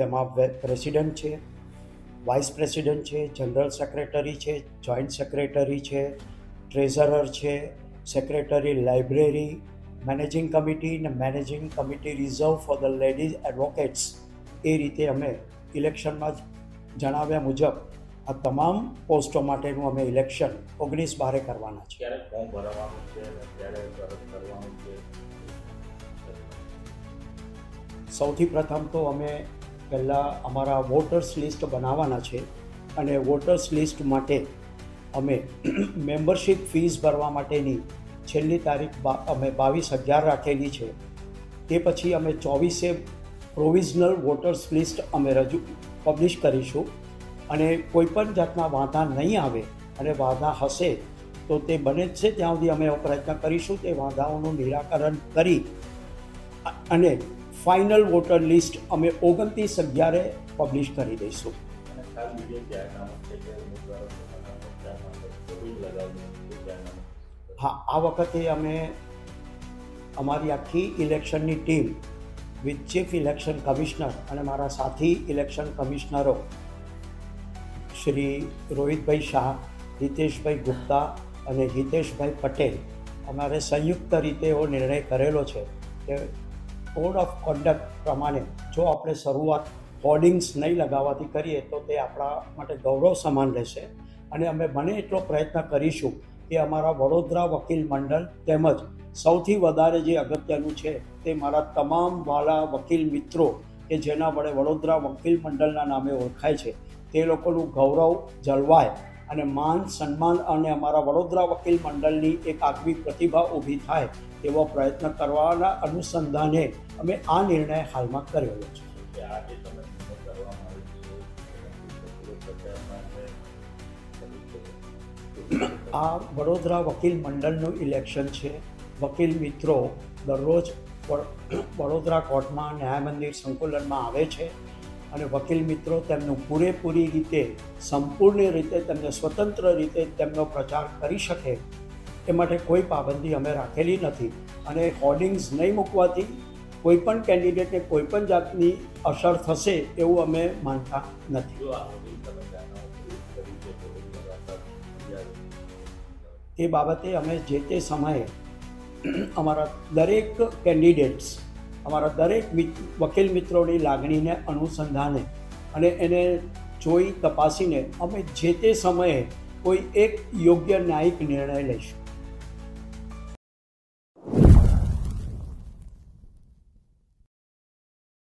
તેમાં પ્રેસિડેન્ટ છે vice president છે જનરલ સેક્રેટરી છે જોઈન્ટ સેક્રેટરી છે ટ્રેઝરર છે સેક્રેટરી લાઇબ્રેરી મેનેજિંગ કમિટી ને managing committee reserve for the ladies advocates એ રીતે અમે ઇલેક્શનમાં જ જણાવ્યા મુજબ આ તમામ પોસ્ટો માટેનું અમે ઇલેક્શન ઓગણીસ બારે કરવાનું છે? સૌથી પ્રથમ તો અમે પહેલાં અમારા વોટર્સ લિસ્ટ બનાવવાના છે અને વોટર્સ લિસ્ટ માટે અમે મેમ્બરશિપ ફીસ ભરવા માટેની છેલ્લી તારીખ અમે બાવીસ અગિયાર રાખેલી છે. તે પછી અમે ચોવીસે પ્રોવિઝનલ વોટર્સ લિસ્ટ અમે રજૂ પબ્લિશ કરીશું. અને કોઈપણ જાતના વાંધા નહીં આવે અને વાંધા હશે તો તે બને જ છે ત્યાં સુધી અમે એવો પ્રયત્ન કરીશું. તે વાંધાઓનું નિરાકરણ કરી અને ફાઇનલ વોટર લિસ્ટ અમે ઓગણત્રીસ અગિયારે પબ્લિશ કરી દઈશું. હા આ વખતે અમે અમારી આખી ઇલેક્શનની team with chief election commissioner અને મારા સાથી ઇલેક્શન કમિશનરો શ્રી રોહિતભાઈ શાહ હિતેશભાઈ ગુપ્તા અને હિતેશભાઈ પટેલ અમારે સંયુક્ત રીતે એવો નિર્ણય કરેલો છે કે કોડ ઓફ કોન્ડક્ટ પ્રમાણે જો આપણે શરૂઆત હોર્ડિંગ્સ નહીં લગાવવાથી કરીએ તો તે આપણા માટે ગૌરવ સમાન રહેશે. અને અમે બને એટલો પ્રયત્ન કરીશું કે અમારા વડોદરા વકીલ મંડળ તેમજ સૌથી વધારે જે અગત્યનું છે તે મારા તમામ વાલા વકીલ મિત્રો કે જેના વડે વડોદરા વકીલ મંડળના નામે ઓળખાય છે, તે લોકોનું ગૌરવ જળવાય. અને માન સન્માન અને અમારા વડોદરા વકીલ મંડળની એક આગવી પ્રતિભા ઊભી થાય એવો પ્રયત્ન કરવાના અનુસંધાને અમે આ નિર્ણય હાલમાં કરેલો છે. આ વડોદરા વકીલ મંડળનું ઇલેક્શન છે. વકીલ મિત્રો દરરોજ વડોદરા કોર્ટમાં ન્યાય મંદિર સંકુલનમાં આવે છે. અને વકીલ મિત્રો તેમનું પૂરેપૂરી રીતે સંપૂર્ણ રીતે તેમને સ્વતંત્ર રીતે તેમનો પ્રચાર કરી શકે એ માટે કોઈ પાબંદી અમે રાખેલી નથી. અને હોર્ડિંગ્સ નહીં મૂકવાથી કોઈ પણ કેન્ડિડેટને કોઈ પણ જાતની અસર થશે એવું અમે માનતા નથી. એ બાબતે અમે જે તે સમયે અમારા દરેક કેન્ડિડેટ્સ અમારા દરેક વકીલ મિત્રોની લાગણીને અનુસંધાને અને એને જોઈ તપાસીને અમે જે તે સમયે કોઈ એક યોગ્ય ન્યાયિક નિર્ણય લઈશું.